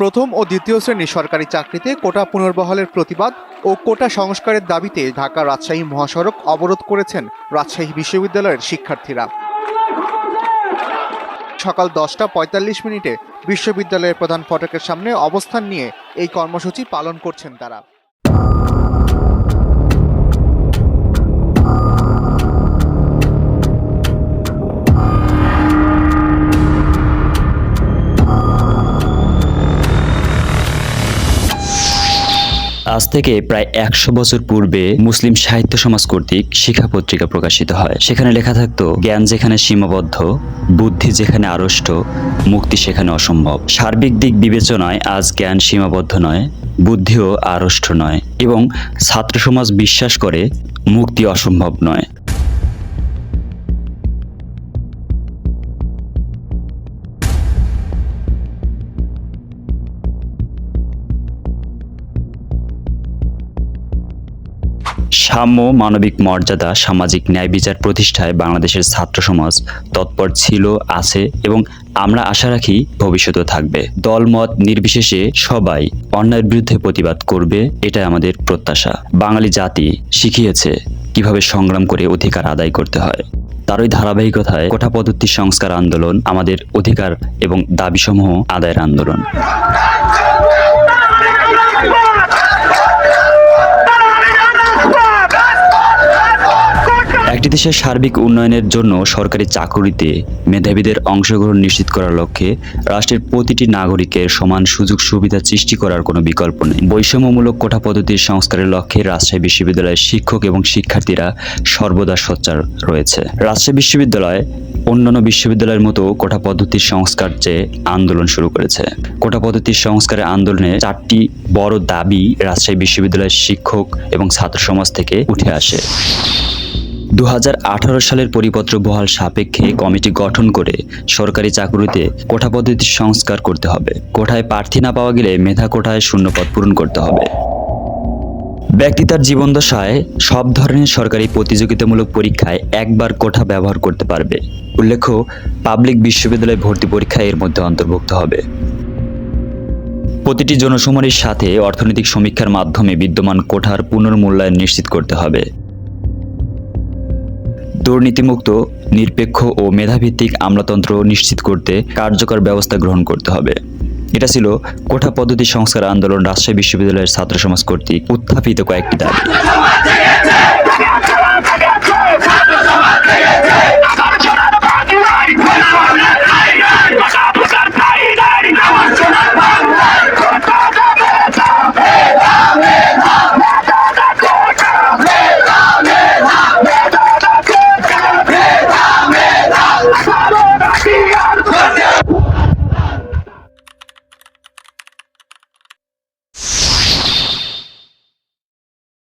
প্রথম ও দ্বিতীয় শ্রেণির সরকারি চাকরিতে কোটা পুনর্বহলের প্রতিবাদ ও কোটা সংস্কারের দাবিতে ঢাকা রাজশাহী মহাসড়ক অবরোধ করেছেন রাজশাহী বিশ্ববিদ্যালয়ের শিক্ষার্থীরা। সকাল দশটা পঁয়তাল্লিশ মিনিটে বিশ্ববিদ্যালয়ের প্রধান ফটকের সামনে অবস্থান নিয়ে এই কর্মসূচি পালন করছেন তারা। আজ থেকে প্রায় একশো বছর পূর্বে মুসলিম সাহিত্য সমাজ কর্তৃক শিক্ষা পত্রিকা প্রকাশিত হয়। সেখানে লেখা থাকত, জ্ঞান যেখানে সীমাবদ্ধ, বুদ্ধি যেখানে আড়ষ্ট, মুক্তি সেখানে অসম্ভব। সার্বিক দিক বিবেচনায় আজ জ্ঞান সীমাবদ্ধ নয়, বুদ্ধিও আড়ষ্ট নয় এবং ছাত্র সমাজ বিশ্বাস করে মুক্তি অসম্ভব নয়। সাম্য মানবিক মর্যাদা, সামাজিক ন্যায় বিচার প্রতিষ্ঠায় বাংলাদেশের ছাত্র সমাজ তৎপর ছিল, আছে এবং আমরা আশা রাখি ভবিষ্যতেও থাকবে। দলমত নির্বিশেষে সবাই অন্যায়ের বিরুদ্ধে প্রতিবাদ করবে, এটাই আমাদের প্রত্যাশা। বাঙালি জাতি শিখিয়েছে কীভাবে সংগ্রাম করে অধিকার আদায় করতে হয়। তারই ধারাবাহিকতায় কোঠা পদ্ধতি সংস্কার আন্দোলন আমাদের অধিকার এবং দাবিসমূহ আদায়ের আন্দোলন। একটি দেশের সার্বিক উন্নয়নের জন্য সরকারি চাকুরিতে মেধাবীদের অংশগ্রহণ নিশ্চিত করার লক্ষ্যে রাষ্ট্রের প্রতিটি নাগরিকের সমান সুযোগ সুবিধা সৃষ্টি করার কোনো বিকল্প নেই। বৈষম্যমূলক কোঠা পদ্ধতির সংস্কারের লক্ষ্যে রাজশাহী বিশ্ববিদ্যালয়ের শিক্ষক এবং শিক্ষার্থীরা সর্বদা সোচ্চার রয়েছে। রাজশাহী বিশ্ববিদ্যালয় অন্যান্য বিশ্ববিদ্যালয়ের মতো কোঠা পদ্ধতির সংস্কার চেয়ে আন্দোলন শুরু করেছে। কোঠা পদ্ধতির সংস্কারের আন্দোলনে চারটি বড় দাবি রাজশাহী বিশ্ববিদ্যালয়ের শিক্ষক এবং ছাত্র সমাজ থেকে উঠে আসে। দু হাজার আঠারো সালের পরিপত্র বহাল সাপেক্ষে কমিটি গঠন করে সরকারি চাকুরিতে কোঠা পদ্ধতির সংস্কার করতে হবে। কোঠায় প্রার্থী না পাওয়া গেলে মেধা কোঠায় শূন্যপদ পূরণ করতে হবে। ব্যক্তি তার জীবনদশায় সব ধরনের সরকারি প্রতিযোগিতামূলক পরীক্ষায় একবার কোঠা ব্যবহার করতে পারবে। উল্লেখ্য, পাবলিক বিশ্ববিদ্যালয় ভর্তি পরীক্ষা এর মধ্যে অন্তর্ভুক্ত হবে। প্রতিটি জনশুমারির সাথে অর্থনৈতিক সমীক্ষার মাধ্যমে বিদ্যমান কোঠার পুনর্মূল্যায়ন নিশ্চিত করতে হবে। দুর্নীতিমুক্ত, নিরপেক্ষ ও মেধাভিত্তিক আমলাতন্ত্র নিশ্চিত করতে কার্যকর ব্যবস্থা গ্রহণ করতে হবে। এটা ছিল কোঠা পদ্ধতি সংস্কার আন্দোলন রাজশাহী বিশ্ববিদ্যালয়ের ছাত্র সমাজ কর্তৃক উত্থাপিত কয়েকটি দাবি।